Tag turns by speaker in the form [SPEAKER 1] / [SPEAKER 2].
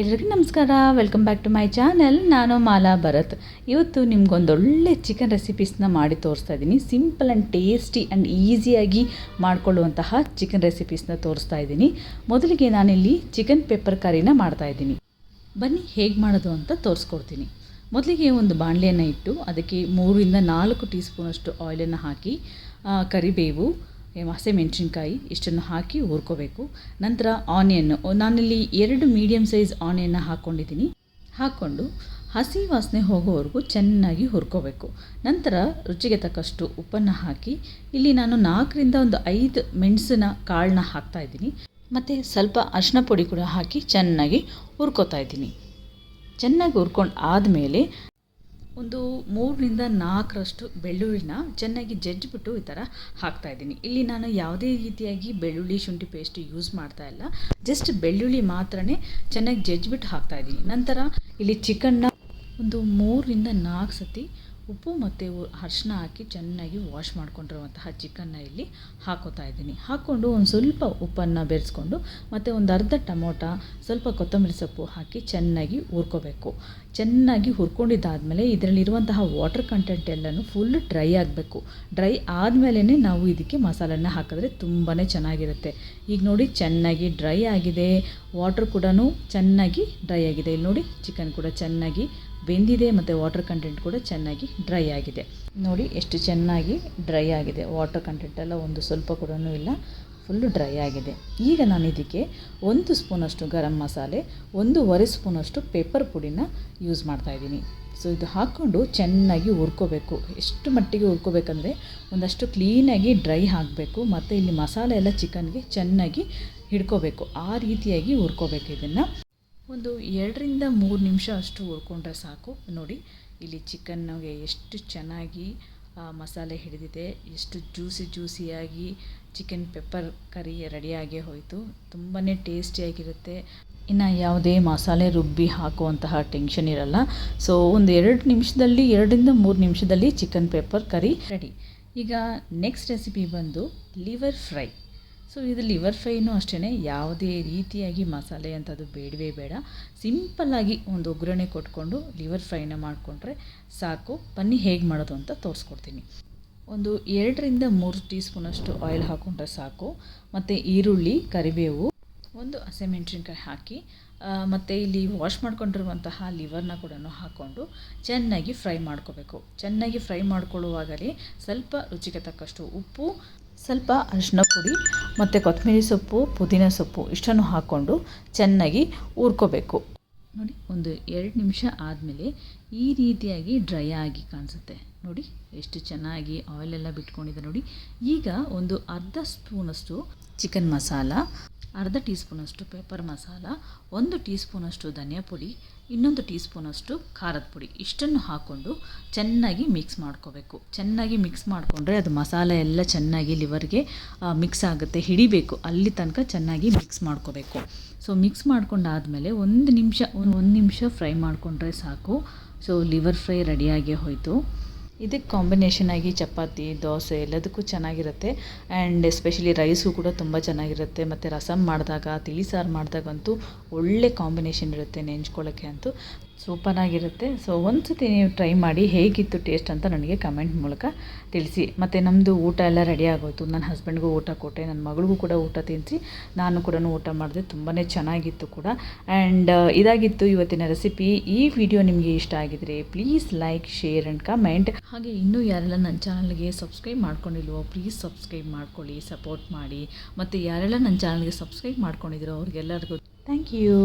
[SPEAKER 1] ಎಲ್ರಿಗೂ ನಮಸ್ಕಾರ. Welcome back to my channel ನಾನು ಮಾಲಾ ಭರತ್. ಇವತ್ತು ನಿಮ್ಗೊಂದೊಳ್ಳೆ ಚಿಕನ್ ರೆಸಿಪೀಸ್ನ ಮಾಡಿ ತೋರಿಸ್ತಾ ಇದ್ದೀನಿ. ಸಿಂಪಲ್ ಆ್ಯಂಡ್ ಟೇಸ್ಟಿ ಆ್ಯಂಡ್ ಈಸಿಯಾಗಿ ಮಾಡಿಕೊಳ್ಳುವಂತಹ ಚಿಕನ್ ರೆಸಿಪೀಸ್ನ ತೋರಿಸ್ತಾ ಇದ್ದೀನಿ. ಮೊದಲಿಗೆ ನಾನಿಲ್ಲಿ ಚಿಕನ್ ಪೆಪ್ಪರ್ ಕರಿನ ಮಾಡ್ತಾ ಇದ್ದೀನಿ. ಬನ್ನಿ ಹೇಗೆ ಮಾಡೋದು ಅಂತ ತೋರಿಸ್ಕೊಡ್ತೀನಿ. ಮೊದಲಿಗೆ ಒಂದು ಬಾಣಲೆಯನ್ನು ಇಟ್ಟು ಅದಕ್ಕೆ ಮೂರಿಂದ ನಾಲ್ಕು ಟೀ ಸ್ಪೂನಷ್ಟು ಆಯಿಲನ್ನು ಹಾಕಿ ಕರಿಬೇವು ಹಸಿಮೆಣಸಿನ್ಕಾಯಿ ಇಷ್ಟನ್ನು ಹಾಕಿ ಹುರ್ಕೋಬೇಕು. ನಂತರ ಆನಿಯನ್ನು ನಾನಿಲ್ಲಿ ಎರಡು ಮೀಡಿಯಂ ಸೈಜ್ ಆನಿಯನ್ನ ಹಾಕ್ಕೊಂಡಿದ್ದೀನಿ ಹಾಕ್ಕೊಂಡು ಹಸಿ ವಾಸನೆ ಹೋಗೋವರೆಗೂ ಚೆನ್ನಾಗಿ ಹುರ್ಕೋಬೇಕು. ನಂತರ ರುಚಿಗೆ ತಕ್ಕಷ್ಟು ಉಪ್ಪನ್ನು ಹಾಕಿ, ಇಲ್ಲಿ ನಾನು ನಾಲ್ಕರಿಂದ ಒಂದು ಐದು ಮೆಣಸಿನ ಕಾಳನ್ನ ಹಾಕ್ತಾ ಇದ್ದೀನಿ. ಮತ್ತು ಸ್ವಲ್ಪ ಅರಿಶಿನ ಪುಡಿ ಕೂಡ ಹಾಕಿ ಚೆನ್ನಾಗಿ ಹುರ್ಕೋತಾ ಇದ್ದೀನಿ. ಚೆನ್ನಾಗಿ ಹುರ್ಕೊಂಡು ಆದಮೇಲೆ ಒಂದು ಮೂರರಿಂದ ನಾಲ್ಕರಷ್ಟು ಬೆಳ್ಳುಳ್ಳಿನ ಚೆನ್ನಾಗಿ ಜಜ್ಜಿಬಿಟ್ಟು ಈ ಥರ ಹಾಕ್ತಾ ಇದ್ದೀನಿ. ಇಲ್ಲಿ ನಾನು ಯಾವುದೇ ರೀತಿಯಾಗಿ ಬೆಳ್ಳುಳ್ಳಿ, ಶುಂಠಿ ಪೇಸ್ಟ್ ಯೂಸ್ ಮಾಡ್ತಾ ಇಲ್ಲ. ಜಸ್ಟ್ ಬೆಳ್ಳುಳ್ಳಿ ಮಾತ್ರನೇ ಚೆನ್ನಾಗಿ ಜಜ್ಜಿಬಿಟ್ಟು ಹಾಕ್ತಾ ಇದ್ದೀನಿ. ನಂತರ ಇಲ್ಲಿ ಚಿಕನ್ನ ಒಂದು ಮೂರರಿಂದ ನಾಲ್ಕು ಸತಿ ಉಪ್ಪು ಮತ್ತು ಅರಿಶಿನ ಹಾಕಿ ಚೆನ್ನಾಗಿ ವಾಶ್ ಮಾಡ್ಕೊಂಡಿರುವಂತಹ ಚಿಕನ್ನ ಇಲ್ಲಿ ಹಾಕೋತಾ ಇದ್ದೀನಿ. ಹಾಕ್ಕೊಂಡು ಒಂದು ಸ್ವಲ್ಪ ಉಪ್ಪನ್ನು ಬೆರೆಸ್ಕೊಂಡು ಮತ್ತು ಒಂದು ಅರ್ಧ ಟಮೋಟ, ಸ್ವಲ್ಪ ಕೊತ್ತಂಬರಿ ಸೊಪ್ಪು ಹಾಕಿ ಚೆನ್ನಾಗಿ ಹುರ್ಕೋಬೇಕು. ಚೆನ್ನಾಗಿ ಹುರ್ಕೊಂಡಿದ್ದಾದಮೇಲೆ ಇದರಲ್ಲಿರುವಂತಹ ವಾಟರ್ ಕಂಟೆಂಟ್ ಎಲ್ಲನೂ ಫುಲ್ ಡ್ರೈ ಆಗಬೇಕು. ಡ್ರೈ ಆದಮೇಲೆ ನಾವು ಇದಕ್ಕೆ ಮಸಾಲನ್ನ ಹಾಕಿದ್ರೆ ತುಂಬಾ ಚೆನ್ನಾಗಿರುತ್ತೆ. ಈಗ ನೋಡಿ ಚೆನ್ನಾಗಿ ಡ್ರೈ ಆಗಿದೆ. ವಾಟರ್ ಕೂಡ ಚೆನ್ನಾಗಿ ಡ್ರೈ ಆಗಿದೆ. ಇಲ್ಲಿ ನೋಡಿ ಚಿಕನ್ ಕೂಡ ಚೆನ್ನಾಗಿ ಬೆಂದಿದೆ ಮತ್ತು ವಾಟರ್ ಕಂಟೆಂಟ್ ಕೂಡ ಚೆನ್ನಾಗಿ ಡ್ರೈ ಆಗಿದೆ. ನೋಡಿ ಎಷ್ಟು ಚೆನ್ನಾಗಿ ಡ್ರೈ ಆಗಿದೆ. ವಾಟರ್ ಕಂಟೆಂಟ್ ಎಲ್ಲ ಒಂದು ಸ್ವಲ್ಪ ಕೂಡ ಇಲ್ಲ ಫುಲ್ಲು ಡ್ರೈ ಆಗಿದೆ. ಈಗ ನಾನು ಇದಕ್ಕೆ ಒಂದು ಸ್ಪೂನಷ್ಟು ಗರಂ ಮಸಾಲೆ, ಒಂದೂವರೆ ಸ್ಪೂನಷ್ಟು ಪೇಪರ್ ಪುಡಿನ ಯೂಸ್ ಮಾಡ್ತಾಯಿದ್ದೀನಿ ಸೊ ಇದು ಹಾಕ್ಕೊಂಡು ಚೆನ್ನಾಗಿ ಹುರ್ಕೋಬೇಕು. ಎಷ್ಟು ಮಟ್ಟಿಗೆ ಹುರ್ಕೋಬೇಕಂದ್ರೆ ಒಂದಷ್ಟು ಕ್ಲೀನಾಗಿ ಡ್ರೈ ಹಾಕಬೇಕು, ಮತ್ತು ಇಲ್ಲಿ ಮಸಾಲೆ ಎಲ್ಲ ಚಿಕನ್ಗೆ ಚೆನ್ನಾಗಿ ಹಿಡ್ಕೋಬೇಕು. ಆ ರೀತಿಯಾಗಿ ಹುರ್ಕೋಬೇಕು ಇದನ್ನು. ಒಂದು ಎರಡರಿಂದ ಮೂರು ನಿಮಿಷ ಅಷ್ಟು ಹುರ್ಕೊಂಡ್ರೆ ಸಾಕು. ನೋಡಿ, ಇಲ್ಲಿ ಚಿಕನ್ಗೆ ಎಷ್ಟು ಚೆನ್ನಾಗಿ ಮಸಾಲೆ ಹಿಡಿದಿದೆ, ಎಷ್ಟು ಜ್ಯೂಸಿ ಜ್ಯೂಸಿಯಾಗಿ ಚಿಕನ್ ಪೆಪ್ಪರ್ ಕರಿ ರೆಡಿಯಾಗಿ ಹೋಯಿತು. ತುಂಬಾ ಟೇಸ್ಟಿಯಾಗಿರುತ್ತೆ ಇನ್ನು ಯಾವುದೇ ಮಸಾಲೆ ರುಬ್ಬಿ ಹಾಕುವಂತಹ ಟೆನ್ಷನ್ ಇರಲ್ಲ. ಸೊ ಒಂದು ಎರಡು ನಿಮಿಷದಲ್ಲಿ, ಎರಡರಿಂದ ಮೂರು ನಿಮಿಷದಲ್ಲಿ ಚಿಕನ್ ಪೆಪ್ಪರ್ ಕರಿ ರೆಡಿ ಈಗ ನೆಕ್ಸ್ಟ್ ರೆಸಿಪಿ ಬಂದು ಲಿವರ್ ಫ್ರೈ ಸೊ ಇದು ಲಿವರ್ ಫ್ರೈನೂ ಅಷ್ಟೇ ಯಾವುದೇ ರೀತಿಯಾಗಿ ಮಸಾಲೆ ಅಂಥದ್ದು ಬೇಡವೇ ಬೇಡ. ಸಿಂಪಲ್ಲಾಗಿ ಒಂದು ಒಗ್ಗರಣೆ ಕೊಟ್ಕೊಂಡು ಲಿವರ್ ಫ್ರೈನ ಮಾಡಿಕೊಂಡ್ರೆ ಸಾಕು. ಬನ್ನಿ, ಹೇಗೆ ಮಾಡೋದು ಅಂತ ತೋರಿಸ್ಕೊಡ್ತೀನಿ. ಒಂದು ಎರಡರಿಂದ ಮೂರು ಟೀ ಸ್ಪೂನಷ್ಟು ಆಯಿಲ್ ಹಾಕ್ಕೊಂಡ್ರೆ ಸಾಕು. ಮತ್ತು ಈರುಳ್ಳಿ, ಕರಿಬೇವು, ಒಂದು ಹಸಿಮೆಣ್ಸಿನ್ಕಾಯಿ ಹಾಕಿ ಮತ್ತು ಇಲ್ಲಿ ವಾಶ್ ಮಾಡ್ಕೊಂಡಿರುವಂತಹ ಲಿವರ್ನ ಕೂಡ ಹಾಕ್ಕೊಂಡು ಚೆನ್ನಾಗಿ ಫ್ರೈ ಮಾಡ್ಕೋಬೇಕು. ಚೆನ್ನಾಗಿ ಫ್ರೈ ಮಾಡ್ಕೊಳ್ಳುವಾಗಲೇ ಸ್ವಲ್ಪ ರುಚಿಗೆ ತಕ್ಕಷ್ಟು ಉಪ್ಪು ಸ್ವಲ್ಪ ಅರಿಶಿನ ಪುಡಿ ಮತ್ತು ಕೊತ್ತಂಬರಿ ಸೊಪ್ಪು, ಪುದೀನ ಸೊಪ್ಪು ಇಷ್ಟನ್ನು ಹಾಕ್ಕೊಂಡು ಚೆನ್ನಾಗಿ ಊರ್ಕೋಬೇಕು ನೋಡಿ, ಒಂದು ಎರಡು ನಿಮಿಷ ಆದಮೇಲೆ ಈ ರೀತಿಯಾಗಿ ಡ್ರೈ ಆಗಿ ಕಾಣಿಸುತ್ತೆ. ನೋಡಿ, ಎಷ್ಟು ಚೆನ್ನಾಗಿ ಆಯಿಲೆಲ್ಲ ಬಿಟ್ಕೊಂಡಿದೆ ನೋಡಿ. ಈಗ ಒಂದು ಅರ್ಧ ಸ್ಪೂನಷ್ಟು ಚಿಕನ್ ಮಸಾಲ ಅರ್ಧ ಟೀ ಸ್ಪೂನಷ್ಟು ಪೆಪ್ಪರ್ ಮಸಾಲ ಒಂದು ಟೀ ಸ್ಪೂನಷ್ಟು ಧನಿಯಾ ಪುಡಿ ಇನ್ನೊಂದು ಟೀ ಸ್ಪೂನಷ್ಟು ಖಾರದ ಪುಡಿ. ಇಷ್ಟನ್ನು ಹಾಕ್ಕೊಂಡು ಚೆನ್ನಾಗಿ ಮಿಕ್ಸ್ ಮಾಡ್ಕೋಬೇಕು. ಚೆನ್ನಾಗಿ ಮಿಕ್ಸ್ ಮಾಡಿಕೊಂಡ್ರೆ ಅದು ಮಸಾಲೆ ಎಲ್ಲ ಚೆನ್ನಾಗಿ ಲಿವರ್ಗೆ ಮಿಕ್ಸ್ ಆಗುತ್ತೆ, ಹಿಡಿಬೇಕು. ಅಲ್ಲಿ ತನಕ ಚೆನ್ನಾಗಿ ಮಿಕ್ಸ್ ಮಾಡ್ಕೋಬೇಕು. ಸೊ ಮಿಕ್ಸ್ ಮಾಡ್ಕೊಂಡಾದಮೇಲೆ ಒಂದು ನಿಮಿಷ, ಒಂದು ಒಂದು ನಿಮಿಷ ಫ್ರೈ ಮಾಡಿಕೊಂಡ್ರೆ ಸಾಕು. ಸೊ ಲಿವರ್ ಫ್ರೈ ರೆಡಿಯಾಗಿ ಹೋಯಿತು. ಇದಕ್ಕೆ ಕಾಂಬಿನೇಷನ್ ಆಗಿ ಚಪಾತಿ, ದೋಸೆ ಎಲ್ಲದಕ್ಕೂ ಚೆನ್ನಾಗಿರುತ್ತೆ. ಆ್ಯಂಡ್ ಎಸ್ಪೆಷಲಿ ರೈಸು ಕೂಡ ತುಂಬ ಚೆನ್ನಾಗಿರುತ್ತೆ. ಮತ್ತು ರಸಮ್ ಮಾಡಿದಾಗ, ತಿಳಿ ಸಾರು ಮಾಡಿದಾಗಂತೂ ಒಳ್ಳೆ ಕಾಂಬಿನೇಷನ್ ಇರುತ್ತೆ ನೆಂಚ್ಕೊಳ್ಳೋಕ್ಕೆ ಅಂತೂ. ಸೂಪರಾಗಿರುತ್ತೆ. ಸೊ ಒಂದು ಸತಿ ನೀವು ಟ್ರೈ ಮಾಡಿ ಹೇಗಿತ್ತು ಟೇಸ್ಟ್ ಅಂತ ನನಗೆ ಕಮೆಂಟ್ ಮೂಲಕ ತಿಳಿಸಿ. ಮತ್ತು ನಮ್ಮದು ಊಟ ಎಲ್ಲ ರೆಡಿ ಆಗೋಯ್ತು. ನನ್ನ ಹಸ್ಬೆಂಡ್ಗೂ ಊಟ ಕೊಟ್ಟೆ ನನ್ನ ಮಗಳಿಗೂ ಕೂಡ ಊಟ ತಿನ್ನಿಸಿ ನಾನು ಕೂಡ ಊಟ ಮಾಡಿದೆ ತುಂಬಾ ಚೆನ್ನಾಗಿತ್ತು ಕೂಡ. ಆ್ಯಂಡ್ ಇದಾಗಿತ್ತು ಇವತ್ತಿನ ರೆಸಿಪಿ ಈ ವಿಡಿಯೋ ನಿಮಗೆ ಇಷ್ಟ ಆಗಿದ್ರೆ please like share and comment ಹಾಗೆ ಇನ್ನೂ ಯಾರೆಲ್ಲ ನನ್ನ ಚಾನಲ್ಗೆ ಸಬ್ಸ್ಕ್ರೈಬ್ ಮಾಡ್ಕೊಂಡಿಲ್ವೋ ಪ್ಲೀಸ್ ಸಬ್ಸ್ಕ್ರೈಬ್ ಮಾಡ್ಕೊಳ್ಳಿ ಸಪೋರ್ಟ್ ಮಾಡಿ. ಮತ್ತು ಯಾರೆಲ್ಲ ನನ್ನ ಚಾನಲ್ಗೆ ಸಬ್ಸ್ಕ್ರೈಬ್ ಮಾಡ್ಕೊಂಡಿದ್ರು ಅವ್ರಿಗೆಲ್ಲರಿಗೂ ಥ್ಯಾಂಕ್ ಯು